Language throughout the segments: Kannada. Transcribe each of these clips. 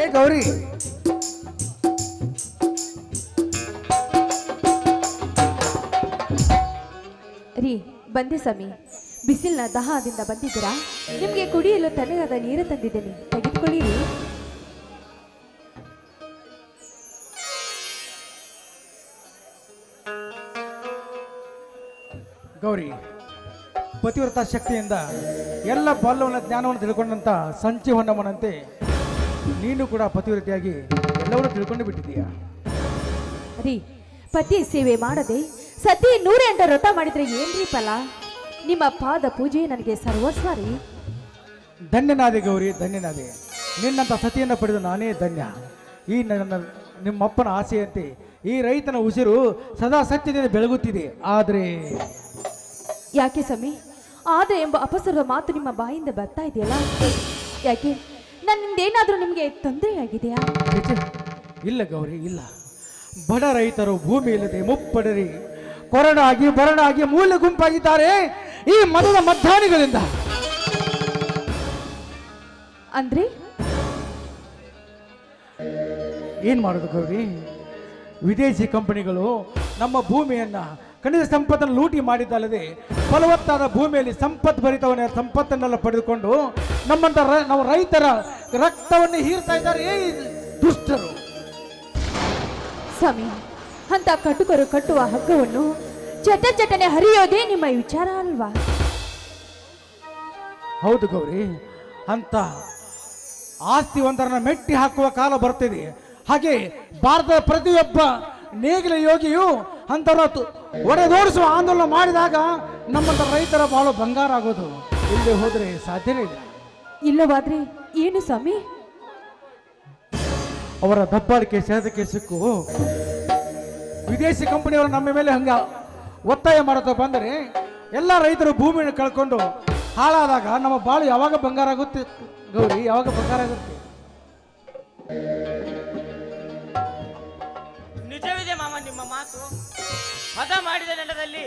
ಏ ಗೌರಿ. ರೀ ಬಂದೆ ಸ್ವಾಮಿ. ಬಿಸಿಲಿನ ದಹದಿಂದ ಬಂದಿದ್ದೀರಾ? ನಿಮಗೆ ಕುಡಿಯಲು ತಣ್ಣಗಾದ ನೀರು ತಂದಿದ್ದೇನೆ. ತೆಗೆದುಕೊಳ್ಳಿರಿ ಗೌರಿ ಪತಿವ್ರತ ಶಕ್ತಿಯಿಂದ ಎಲ್ಲ ಬಾಲ್ಯವನ್ನು ಜ್ಞಾನವನ್ನು ಸಂಚಿ ಸಂಚೀವನ್ನಮ್ಮನಂತೆ ನೀನು ಕೂಡ ಪತಿವ್ರತೆಯಾಗಿ ಎಲ್ಲವನ್ನೂ ತಿಳ್ಕೊಂಡು ಬಿಟ್ಟಿದೀಯಾ ರೀ ಪತಿ ಸೇವೆ ಮಾಡದೆ ಸತಿ ನೂರೇ ಎಂಟ ವ್ರತ ಮಾಡಿದ್ರೆ ಏನ್ರಿ ಫಲ? ನಿಮ್ಮ ಪಾದ ಪೂಜೆ ನನಗೆ ಸರ್ವಸ್ವ ರೀ ಧನ್ಯನಾದೆ ಗೌರಿ ಧನ್ಯನಾದೆ. ನಿನ್ನಂತ ಸತಿಯನ್ನು ಪಡೆದು ನಾನೇ ಧನ್ಯ. ಈ ನನ್ನ ನಿಮ್ಮಪ್ಪನ ಆಸೆಯಂತೆ ಈ ರೈತನ ಉಸಿರು ಸದಾ ಸತ್ಯದಿಂದ ಬೆಳಗುತ್ತಿದೆ. ಆದರೆ ಯಾಕೆ ಸ್ವಾಮಿ? ಆದರೆ ಎಂಬ ಅಪಸರದ ಮಾತು ನಿಮ್ಮ ಬಾಯಿಂದ ಬರ್ತಾ ಇದೆಯಲ್ಲ? ಯಾಕೆ? ನನ್ನಿಂದೇನಾದ್ರೂ ನಿಮಗೆ ತೊಂದರೆಯಾಗಿದೆಯಾ? ಇಲ್ಲ ಗೌರಿ ಇಲ್ಲ. ಬಡ ರೈತರು ಭೂಮಿ ಇಲ್ಲದೆ ಮುಪ್ಪಡರಿ. ಕೊರಡಾಗಿ ಬರಡಾಗಿ ಮೂಲ ಗುಂಪಾಗಿದ್ದಾರೆ ಈ ಮದದ ಮಧ್ಯಾಹ್ನಗಳಿಂದ. ಅಂದ್ರೆ? ಏನ್ ಮಾಡೋದು ಗೌರಿ? ವಿದೇಶಿ ಕಂಪನಿಗಳು ನಮ್ಮ ಭೂಮಿಯನ್ನ ಖನಿಜ ಸಂಪತ್ತನ್ನು ಲೂಟಿ ಮಾಡಿದ್ದಲ್ಲದೆ ಫಲವತ್ತಾದ ಭೂಮಿಯಲ್ಲಿ ಸಂಪತ್ ಭರಿತವನ್ನ ಸಂಪತ್ತನ್ನೆಲ್ಲ ಪಡೆದುಕೊಂಡು ನಮ್ಮಂತ ರ- ನಾವು ರೈತರ ರಕ್ತವನ್ನು ಹೀರ್ತಾ ಇದ್ದಾರೆ. ಈ ದುಷ್ಟರು. ಸ್ವಾಮಿ ಅಂತ ಕಟುಕರು ಕಟ್ಟುವ ಹಗ್ಗವನ್ನು ಚಟ ಚಟನೆ ಹರಿಯೋದೇ ನಿಮ್ಮ ವಿಚಾರ ಅಲ್ವಾ? ಹೌದು ಗೌರಿ ಅಂತ ಆಸ್ತಿ ಒಂದರನ್ನ ಮೆಟ್ಟಿ ಹಾಕುವ ಕಾಲ ಬರ್ತಿದೆ ಹಾಗೆ ಭಾರತದ ಪ್ರತಿಯೊಬ್ಬ ನೇಗಿಲ ಯೋಗಿಯು ಅಂತವರತ್ತು ಒಡೆದೋಡಿಸುವ ಆಂದೋಲನ ಮಾಡಿದಾಗ ನಮ್ಮಂತ ರೈತರ ಬಾಳು ಬಂಗಾರ ಆಗೋದು. ಇಲ್ಲಿ ಹೋದ್ರೆ ಸಾಧ್ಯನೇ ಇಲ್ಲ. ಇಲ್ಲವಾದ್ರೆ ಏನು ಸ್ವಾಮಿ? ಅವರ ದಬ್ಬಾಳಿಕೆ ಸೆಳೆದಕ್ಕೆ ಸಿಕ್ಕು. ವಿದೇಶಿ ಕಂಪನಿಯವರು ನಮ್ಮ ಮೇಲೆ ಹಂಗ ಒತ್ತಾಯ ಮಾಡುತ್ತ ಬಂದರೆ ಎಲ್ಲ ರೈತರು ಭೂಮಿಯನ್ನು ಕಳ್ಕೊಂಡು ಹಾಳಾದಾಗ ನಮ್ಮ ಬಾಳು ಯಾವಾಗ ಬಂಗಾರ ಆಗುತ್ತೆ? ಗೌರಿ ಯಾವಾಗ ಬಂಗಾರ ಆಗುತ್ತೆ? ನಿಜವಿದೆ ಮಾಮ ನಿಮ್ಮ ಮಾತು. ಹದ ಮಾಡಿದ ನೆಲದಲ್ಲಿ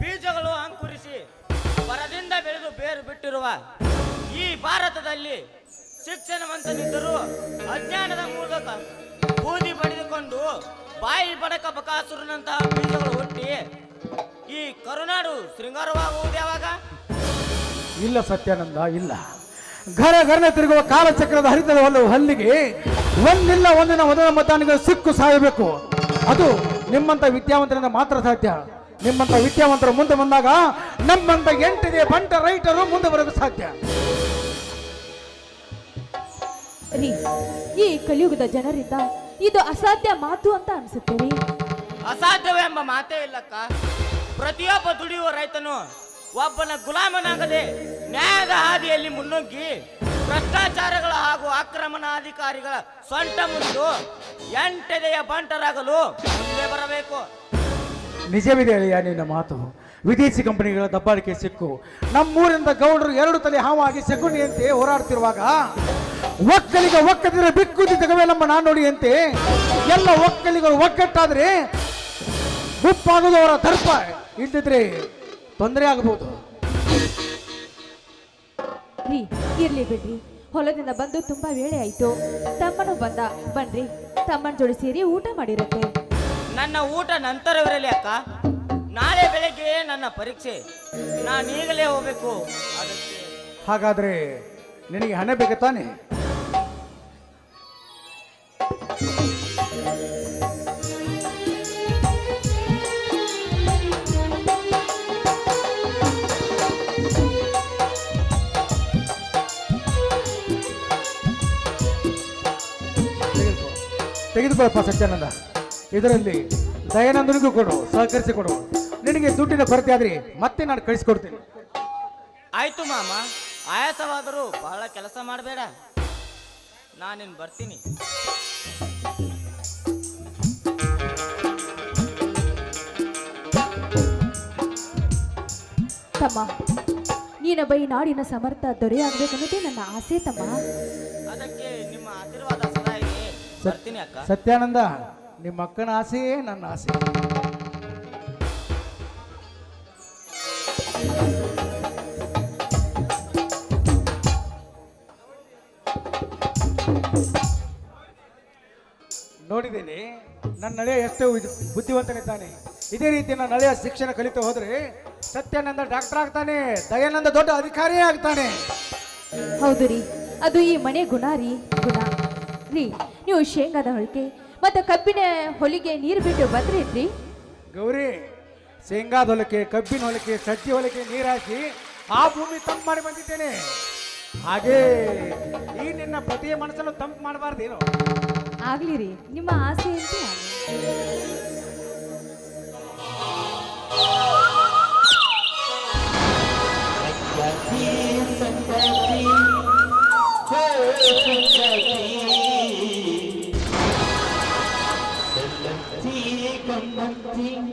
ಬೀಜಗಳು ಅಂಕುರಿಸಿ ಬರದಿಂದ ಬೆಳೆದು ಬೇರು ಬಿಟ್ಟಿರುವ ಈ ಭಾರತದಲ್ಲಿ ಶಿಕ್ಷಣವಂತನಿದ್ದರೂ ಅಜ್ಞಾನದ ಮೂಲಕ ಬೂದಿ ಪಡೆದುಕೊಂಡು ಬಾಯಿ ಬಡಕ ಬಕಾಸುರನಂತಹ ಬೀಜಗಳು ಹುಟ್ಟಿ ಈ ಕರುನಾಡು ಶೃಂಗಾರವಾಗುವುದು ಯಾವಾಗ? ಇಲ್ಲ ಸತ್ಯಾನಂದ, ಇಲ್ಲ. ಘರ ಘರನೆ ತಿರುಗುವ ಕಾಲಚಕ್ರದ ಹರಿತದ ಒಲವು ಹಲ್ಲಿಗೆ ಒಂದಿಲ್ಲ ಒಂದಿನ ಮೊದಲ ಮತಾನಿಗೆ ಸಿಕ್ಕು ಸಾಯಬೇಕು. ಅದು ನಿಮ್ಮಂತ ವಿದ್ಯಾವಂತರಿಂದ ಮಾತ್ರ ಸಾಧ್ಯ. ನಿಮ್ಮಂತ ವಿದ್ಯಾವಂತರು ಮುಂದೆ ಬಂದಾಗ ನಮ್ಮಂತ ಎಂಟಿದೆ ಬಂಟ ರೈಟರು ಮುಂದೆ ಬರೋದು ಸಾಧ್ಯ. ರೀ ಈ ಕಲಿಯುಗದ ಜನರಿಂದ ಇದು ಅಸಾಧ್ಯ ಮಾತು ಅಂತ ಅನ್ಸುತ್ತೆ ರೀ. ಅಸಾಧ್ಯವೆಂಬ ಮಾತೇ ಇಲ್ಲಕ್ಕ. ಪ್ರತಿಯೊಬ್ಬ ದುಡಿಯುವ ರೈತನು ಒಬ್ಬನ ಗುಲಾಮನಾಗದೆ ನ್ಯಾಯದ ಹಾದಿಯಲ್ಲಿ ಮುನ್ನುಗ್ಗಿ ಭ್ರಷ್ಟಾಚಾರಗಳ ಹಾಗೂ ಆಕ್ರಮಣಾಧಿಕಾರಿಗಳ ಸೊಂಟ ಮುಂದು ಎಂಟೆದೆಯ ಬಂಟರಾಗಲು ಮುಂದೆ ಬರಬೇಕು. ನಿಜವಿದೆ ಅಳಿಯ ನಿನ್ನ ಮಾತು. ವಿದೇಶಿ ಕಂಪನಿಗಳ ದಬ್ಬಾಳಿಕೆ ಸಿಕ್ಕು. ನಮ್ಮೂರಿಂದ ಗೌಡರು ಎರಡು ತಲೆ ಹಾವಾಗಿ ಸೆಗುಣಿಯಂತೆ ಹೋರಾಡ್ತಿರುವಾಗ ಒಕ್ಕಲಿಗ ಒಕ್ಕದಿರ ಬಿಕ್ಕುದಿ ತಗವೇ ನಮ್ಮ ಅಂತೆ. ಎಲ್ಲ ಒಕ್ಕಲಿಗರು ಒಕ್ಕಟ್ಟಾದ್ರೆ ಗುಪ್ಪಾಗೋದು ಅವರ ದರ್ಪ. ಇಲ್ದಿದ್ರೆ ತೊಂದರೆ ಆಗಬಹುದು ರೀ ಇರ್ಲಿ ಬಿಡ್ರಿ. ಹೊಲದಿಂದ ಬಂದು ತುಂಬಾ ವೇಳೆ ಆಯ್ತು. ತಮ್ಮನು ಬಂದ. ಬನ್ರಿ ತಮ್ಮನ ಜೋಡಿ ಸೇರಿ ಊಟ ಮಾಡಿರುತ್ತೆ. ನನ್ನ ಊಟ ನಂತರವಿರಲಿ ಅಕ್ಕ. ನಾಳೆ ಬೆಳಗ್ಗೆ ನನ್ನ ಪರೀಕ್ಷೆ. ನಾನು ಈಗಲೇ ಹೋಗ್ಬೇಕು. ಅದಕ್ಕೆ ಹಾಗಾದ್ರೆ ನಿನಗೆ ಹಣ ಬೇಕು ತಾನೆ? ತೆಗೆದುಕೊಳ್ಳಪ್ಪ ಸತ್ಯಾನಂದ. ಇದರಲ್ಲಿ ದಯಾನಂದನಿಗೂ ಕೊಡು ಸಹಕರಿಸಿ ಕೊಡು. ನಿನಗೆ ದುಡ್ಡಿನ ಕೊರತೆ ಆದ್ರೆ ಮತ್ತೆ ನಾನು ಕಳಿಸ್ಕೊಡ್ತೀನಿ. ಆಯ್ತು ಮಾಮ ಆಯಾಸವಾದರೂ ಬಹಳ ಕೆಲಸ ಮಾಡಬೇಡ. ನಾನಿನ್ ಬರ್ತೀನಿ. ತಮ್ಮ ನೀನ ಬೈ ನಾಡಿನ ಸಮರ್ಥ ದೊರೆಯಾಗಬೇಕನ್ನೋದೇ ನನ್ನ ಆಸೆ ತಮ್ಮ. ಬರ್ತೀನಿ ಅಕ್ಕ. ಸತ್ಯಾನಂದ ನಿಮ್ಮ ಅಕ್ಕನ ಆಸೆಯೇ ನನ್ನ ಆಸೆ. ನೋಡಿದ್ದೀನಿ ನನ್ನ ನಳೆಯ ಎಷ್ಟು ಬುದ್ಧಿವಂತನೆ ಬುದ್ಧಿವಂತನಿದ್ದಾನೆ ಇದೇ ರೀತಿ ನನ್ನ ನಳೆಯ ಶಿಕ್ಷಣ ಕಲಿತು ಹೋದರೆ ಸತ್ಯಾನಂದ ಡಾಕ್ಟರ್ ಆಗ್ತಾನೆ ದಯಾನಂದ ದೊಡ್ಡ ಅಧಿಕಾರಿಯೇ ಆಗ್ತಾನೆ. ಹೌದು ರೀ. ಅದು ಈ ಮನೆ ಗುಣ ರೀ ಗುಣ. ರೀ ನೀವು ಶೇಂಗಾದ ಹೊಳಿಗೆ ಮತ್ತು ಕಬ್ಬಿನ ಹೊಲಿಗೆ ನೀರು ಬಿಟ್ಟು ಬಂದ್ರಿ ಗೌರಿ ಶೇಂಗಾದ ಹೊಲಕ್ಕೆ ಕಬ್ಬಿನ ಹೊಲಕ್ಕೆ ಸಜ್ಜಿ ಹೊಲಕ್ಕೆ ನೀರು ಹಾಕಿ ಆ ಭೂಮಿ ತಂಪು ಮಾಡಿ ಬಂದಿದ್ದೇನೆ. ಹಾಗೆ ಈ ನಿನ್ನ ಪ್ರತಿಯ ಮನಸ್ಸನ್ನು ತಂಪು ಮಾಡಬಾರ್ದೇನು? ಆಗ್ಲಿ ರೀ ನಿಮ್ಮ ಆಸೆ ಅಂತ Sim.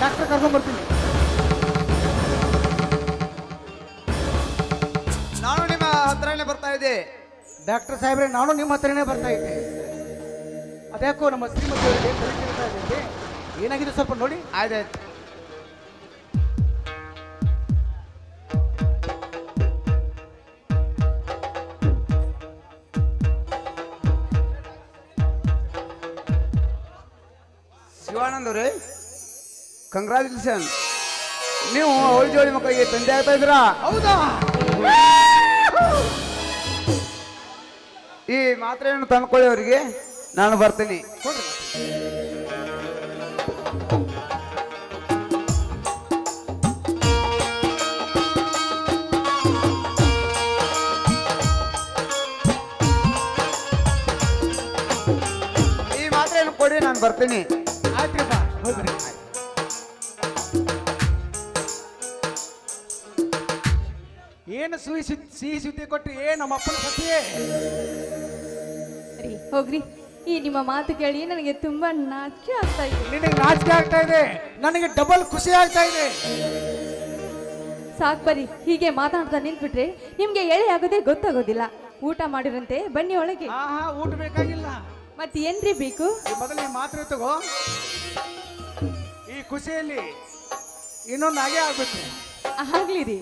ಡಾಕ್ಟರ್ ಕರ್ಕೊಂಡ್ ಬರ್ತೀನಿ. ನಾನು ನಿಮ್ಮ ಹತ್ರನೇ ಬರ್ತಾ ಇದ್ದೆ. ಡಾಕ್ಟರ್ ಸಾಹೇಬ್ರೆ ನಾನು ನಿಮ್ಮ ಹತ್ರನೇ ಬರ್ತಾ ಇದ್ದೆ. ಅದ್ಯಾಕೋ ನಮ್ಮ ಶ್ರೀಮತಿ ಅವರಿಗೆ ಏನಾಗಿದೆ ಸ್ವಲ್ಪ ನೋಡಿ. ಆಯ್ತಾಯ್ತು. ಶಿವಾನಂದ್ ಅವರೇ ಕಂಗ್ರಾಚುಲೇಷನ್ ನೀವು ಅವಳ ಜೋಡಿ ಮಕ್ಕಳಿಗೆ ತಂದೆ ಆಗ್ತಾ ಇದ್ದೀರಾ? ಹೌದಾ? ಈ ಮಾತ್ರೆಯನ್ನು ತಂದ್ಕೊಳ್ಳಿ ಅವರಿಗೆ. ನಾನು ಬರ್ತೀನಿ. ಈ ಮಾತ್ರೆಯನ್ನು ಕೊಡಿ ನಾನು ಬರ್ತೀನಿ. ಆಯ್ತು ಹೋಗ್ರಿ ಏನು ಸಿಹಿ ಸುದ್ದಿ ಸಿಹಿ ಸುದ್ದಿ ಕೊಟ್ಟು ಏ ನಮ್ಮ ಅಪ್ಪನ ಸತಿಯೇ? ರೀ ಹೋಗ್ರಿ. ಈ ನಿಮ್ಮ ಮಾತು ಕೇಳಿ ನನಗೆ ತುಂಬಾ ನಾಚಿಕೆ ಆಗ್ತಾ ಇದೆ. ನಿನಗೆ ನಾಚಿಕೆ ಆಗ್ತಾ ಇದೆ? ನನಗೆ ಡಬಲ್ ಖುಷಿ ಆಗ್ತಾ ಇದೆ. ಸಾಕ್ ಬರಿ ಹೀಗೆ ಮಾತಾಡ್ತಾ ನಿಂತ್ಬಿಟ್ರೆ ನಿಮ್ಗೆ ಎಳೆ ಆಗೋದೇ ಗೊತ್ತಾಗೋದಿಲ್ಲ. ಊಟ ಮಾಡಿರಂತೆ ಬನ್ನಿ ಒಳಗೆ. ಹಾ ಹಾ ಊಟ ಬೇಕಾಗಿಲ್ಲ. ಮತ್ತೆ ಏನ್ರಿ ಬೇಕು? ಈ ಮೊದಲು ಈ ಮಾತ್ರೆ ತಗೋ. ಈ ಖುಷಿಯಲ್ಲಿ ಇನ್ನೊಂದು ಹಾಗೆ ಆಗ್ಬೇಕು ಆಗ್ಲಿ ರೀ